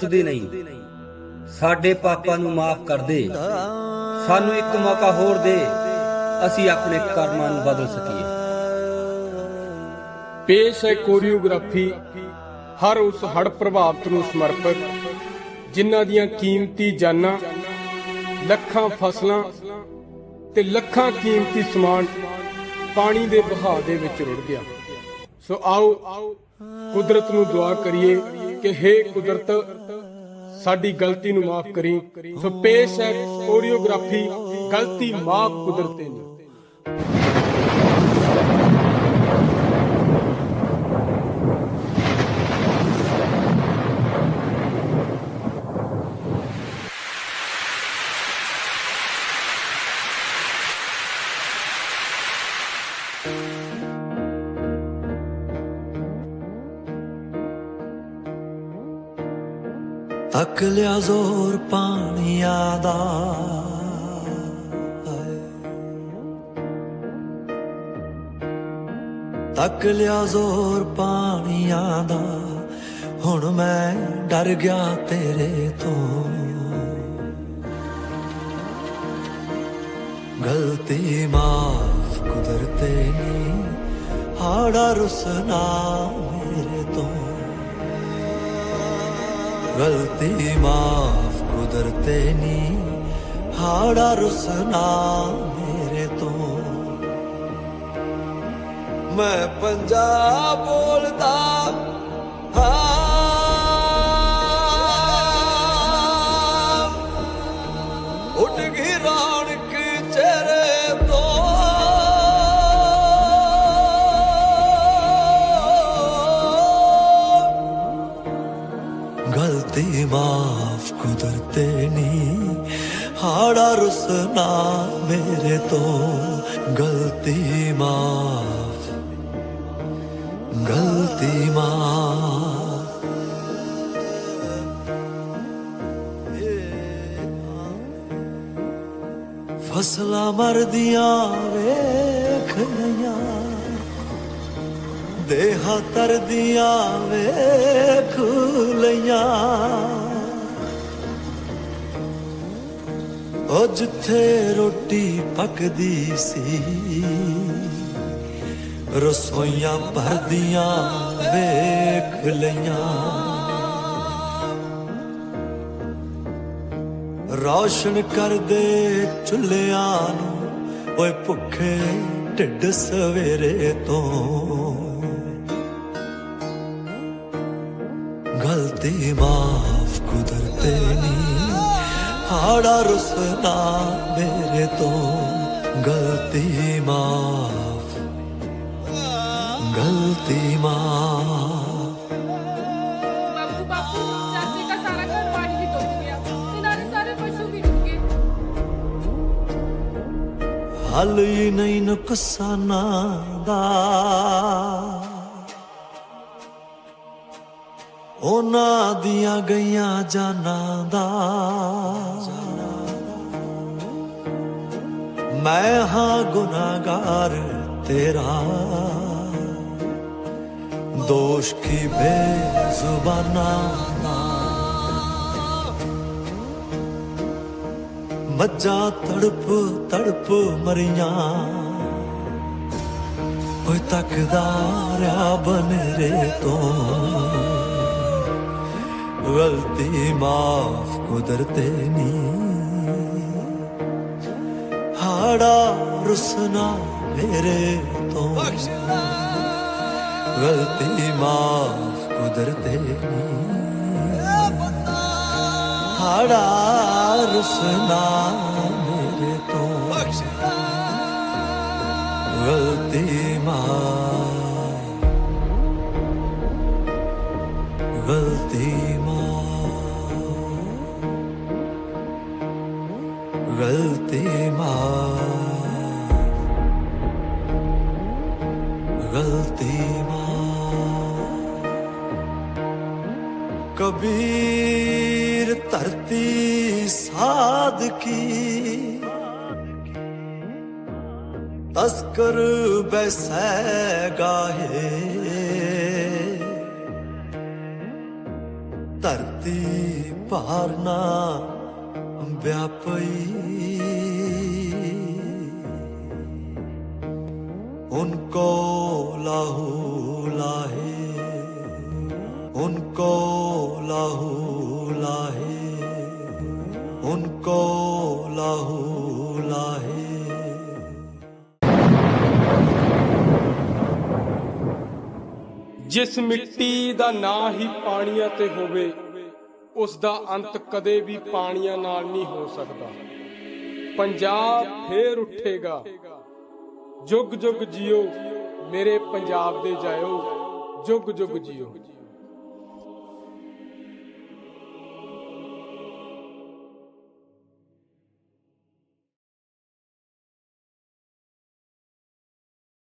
ਸੁਦੇ ਨਹੀਂ। ਸਾਡੇ ਪਾਪਾ ਨੂੰ ਮਾਫ ਕਰ ਦੇ। ਸਾਨੂੰ ਇੱਕ ਮੌਕਾ ਹੋਰ ਦੇ। ਅਸੀਂ ਆਪਣੇ ਕਰਮਾਂ ਨੂੰ ਬਦਲ ਸਕੀਏ। ਪੇਸ਼ ਹੈ ਕੋਰੀਓਗ੍ਰਾਫੀ। ਹਰ ਉਸ ਹੜ ਪ੍ਰਭਾਵਿਤ ਨੂੰ ਸਮਰਪਿਤ, ਜਿਨ੍ਹਾਂ ਦੀਆਂ ਕੀਮਤੀ ਜਾਨਾਂ, ਲੱਖਾਂ ਫਸਲਾਂ ਤੇ ਲੱਖਾਂ ਕੀਮਤੀ ਸਮਾਨ ਪਾਣੀ ਦੇ ਵਹਾਅ ਦੇ ਵਿੱਚ ਰੁੜ ਗਿਆ। ਸੋ ਆਓ ਕੁਦਰਤ ਨੂੰ ਦੁਆ ਕਰੀਏ। ਕਿ हे ਕੁਦਰਤ, ਸਾਡੀ ਗਲਤੀ ਨੂੰ ਮਾਫ ਕਰੀ। ਸੋ ਪੇਸ਼ ਹੈ ਕੋਰੀਓਗ੍ਰਾਫੀ, ਗਲਤੀ ਮਾਫ ਕੁਦਰਤੇ ਨੇ ਤੱਕ ਲਿਆ ਜ਼ੋਰ ਪਾਣੀਆਂ ਦਾ ਤੱਕ ਲਿਆ ਜ਼ੋਰ ਪਾਣੀਆਂ ਦਾ ਹੁਣ ਮੈਂ ਡਰ ਗਿਆ ਤੇਰੇ ਤੋਂ। ਗਲਤੀ ਮਾਫ ਕੁਦਰਤੇ ਨੀ, ਹਾੜਾ ਰੁਸਨਾ ਮੇਰੇ ਤੋਂ। ਗਲਤੀ ਮਾਫ ਕੁਦਰਤੇ ਨੀ ਹਾੜਾ ਰੁਸਨਾ ਮੇਰੇ ਤੋਂ ਮੈਂ ਪੰਜਾਬ ਬੋਲਦਾ ਮਾਫ ਕੁਦਰਤੇ ਨੀ ਹਾੜਾ ਰੁਸਨਾ ਮੇਰੇ ਤੋਂ ਗਲਤੀ ਮਾਫ ਗਲਤੀ ਮਾਫ ਫਸਲਾਂ ਮਰਦੀਆਂ ਵੇਖ ਲਈਆਂ ਦੇਹਾਂ ਤਰਦੀਆਂ ਵੇਖ ਲਈਆਂ ਉਹ ਜਿੱਥੇ ਰੋਟੀ ਪੱਕਦੀ ਸੀ, ਰਸੋਈਆਂ ਭਰਦੀਆਂ ਵੇਖ ਲਈਆਂ। ਰੌਸ਼ਨ ਕਰਦੇ ਚੁੱਲ੍ਹਿਆਂ ਨੂੰ, ਓਏ ਭੁੱਖੇ ਢਿੱਡ ਸਵੇਰੇ ਤੋਂ। ਗਲਤੀ ਮਾਫ ਕੁਦਰਤੇ ਨੀ। ਹਾੜਾ ਰੁਸਨਾ ਮੇਰੇ ਤੋਂ ਗਲਤੀ ਮਾਫ ਗਲਤੀ ਮਾਫ ਬਾਪੂ ਬਾਪੂ ਚਾਚੀ ਦਾ ਸਾਰਾ ਉਹਨਾਂ ਦੀਆਂ ਗਈਆਂ ਜਾਨਾਂ ਦਾ। ਮੈਂ ਹਾਂ ਗੁਨਾਹਗਾਰ ਤੇਰਾ। ਦੋਸ਼ ਕੀ ਬੇਜ਼ੁਬਾਨਾ ਦਾ। ਮੱਝਾਂ ਤੜਪ ਤੜਪ ਮਰੀਆਂ। ਓਏ ਤੱਕਦਾ ਰਿਆ ਬਨਰੇ ਤੋਂ। ਗਲਤੀ ਮਾਫ ਕੁਦਰਤੇ ਨੀ ਹਾੜਾ ਰੁਸਨਾ ਮੇਰੇ ਤੋਂ ਗਲਤੀ ਮਾਫ ਕੁਦਰਤੇ ਨੀ ਹਾੜਾ ਰੁਸਨਾ ਮੇਰੇ ਤੋਂ ਗਲਤੀ ਮਾਫ ਗਲਤੀ ਮਾਫ ਗਲਤੀ ਮਾਫ ਕਬੀਰ ਧਰਤੀ ਸਾਧ ਕੀ ਤਸਕਰ ਬੈਸੈ ਗਾਹੇ ਧਰਤੀ ਧਰਤੀ ਭਾਰ उनको लाहू लाहे उनको लाहू लाहे उनको लाहू लाहे ਜਿਸ ਮਿੱਟੀ ਦਾ ਨਾਂ ਹੀ ਪਾਣੀਆਂ ਤੇ ਹੋਵੇ ਉਸ ਦਾ ਅੰਤ ਕਦੇ ਵੀ ਪਾਣੀਆਂ ਨਾਲ ਨਹੀਂ ਹੋ ਸਕਦਾ ਪੰਜਾਬ ਫੇਰ ਉੱਠੇਗਾ ਜੁਗ ਜੁਗ ਜਿਓ ਮੇਰੇ ਪੰਜਾਬ ਦੇ ਜਾਇਓ ਜੁਗ ਜੁਗ ਜਿਓ।